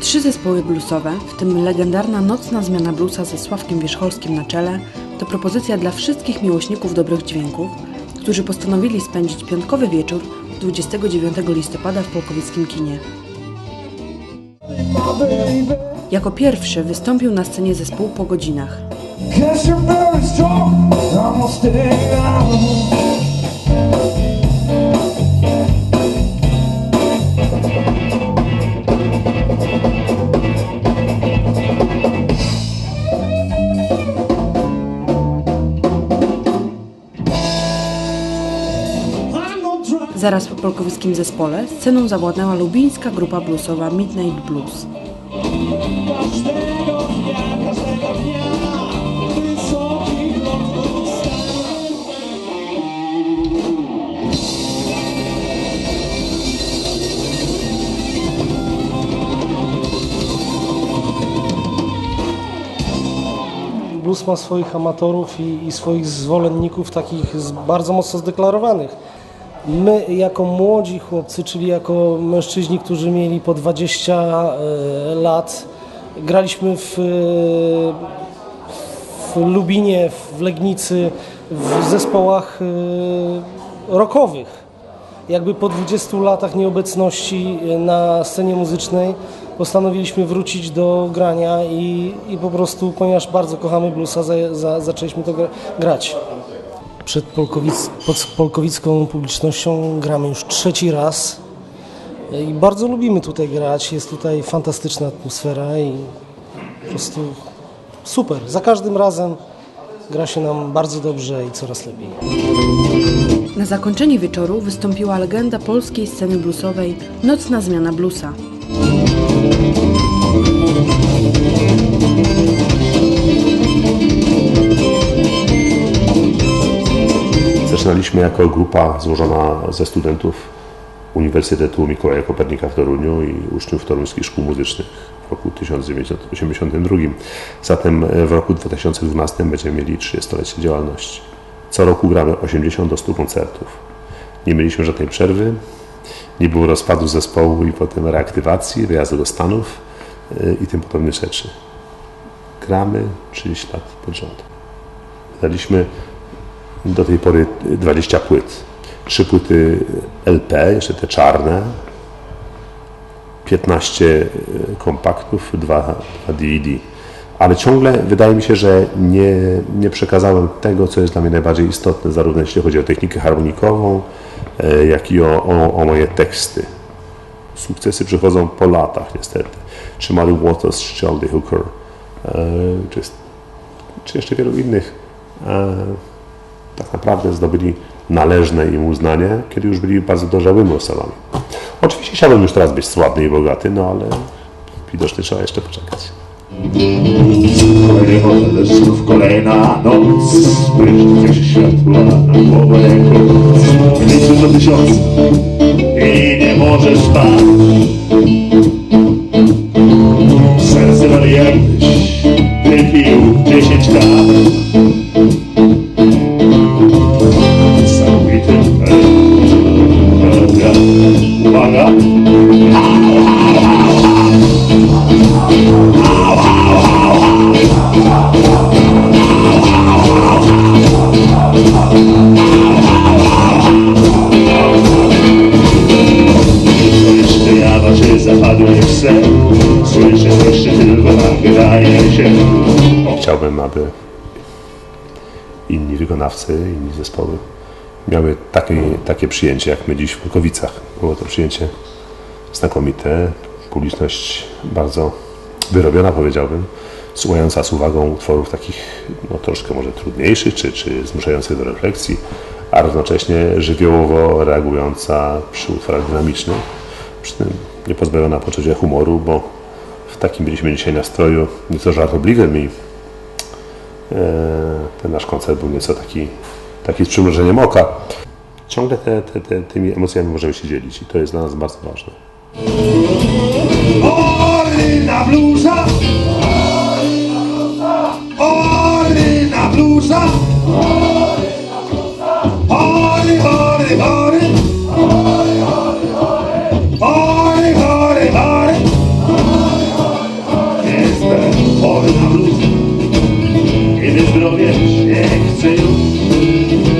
Trzy zespoły bluesowe, w tym legendarna Nocna Zmiana Bluesa ze Sławkiem Wierzcholskim na czele, to propozycja dla wszystkich miłośników dobrych dźwięków, którzy postanowili spędzić piątkowy wieczór 29 listopada w Polkowickim kinie. Jako pierwszy wystąpił na scenie zespół po godzinach. Zaraz po polkowickim zespole sceną zawładnęła lubińska grupa bluesowa Midnight Blues. Blues ma swoich amatorów i, i swoich zwolenników takich bardzo mocno zdeklarowanych. My jako młodzi chłopcy, czyli jako mężczyźni, którzy mieli po 20 e, lat, graliśmy w, e, w Lubinie, w Legnicy, w zespołach e, rockowych jakby po 20 latach nieobecności na scenie muzycznej postanowiliśmy wrócić do grania i, i po prostu, ponieważ bardzo kochamy bluesa, za, za, zaczęliśmy to gra, grać. Przed Polkowic, pod polkowicką publicznością gramy już trzeci raz i bardzo lubimy tutaj grać. Jest tutaj fantastyczna atmosfera i po prostu super. Za każdym razem gra się nam bardzo dobrze i coraz lepiej. Na zakończenie wieczoru wystąpiła legenda polskiej sceny bluesowej Nocna Zmiana Bluesa. Zaczynaliśmy jako grupa złożona ze studentów Uniwersytetu Mikołaja Kopernika w Toruniu i uczniów toruńskich szkół muzycznych w roku 1982. Zatem w roku 2012 będziemy mieli 30-lecie działalności. Co roku gramy 80 do 100 koncertów. Nie mieliśmy żadnej przerwy, nie było rozpadu zespołu i potem reaktywacji, wyjazdu do Stanów y, i tym podobnych rzeczy. Gramy 30 lat pod rząd. Wydaliśmy do tej pory 20 płyt. Trzy płyty LP, jeszcze te czarne, 15 kompaktów, dwa, dwa DVD. Ale ciągle wydaje mi się, że nie, nie przekazałem tego, co jest dla mnie najbardziej istotne, zarówno jeśli chodzi o technikę harmonikową, e, jak i o, o, o moje teksty. Sukcesy przychodzą po latach niestety. Czy Muddy Waters, czy Aldi Hooker, e, czy, czy jeszcze wielu innych e, tak naprawdę zdobyli należne im uznanie, kiedy już byli bardzo dojrzałymi osobami. Oczywiście chciałbym już teraz być sławny i bogaty, no ale widocznie trzeba jeszcze poczekać. Kolejny hotel deszczów, kolejna noc Błyszczy światła na głowę klub Liczy do tysiąca i nie możesz spać sen Słyszę, tylko wydaje się Chciałbym, aby inni wykonawcy, inni zespoły miały takie, takie przyjęcie, jak my dziś w Polkowicach. Było to przyjęcie znakomite, publiczność bardzo wyrobiona, powiedziałbym, słuchająca z uwagą utworów takich no, troszkę może trudniejszych, czy, czy zmuszających do refleksji, a równocześnie żywiołowo reagująca przy utworach dynamicznych, przy tym nie pozbawiona poczucia humoru, bo w takim byliśmy dzisiaj nastroju, nieco żartobliwym i e, ten nasz koncert był nieco taki, taki z przymrużeniem oka. Ciągle te, te, te, tymi emocjami możemy się dzielić i to jest dla nas bardzo ważne. wiesz, nie chcę już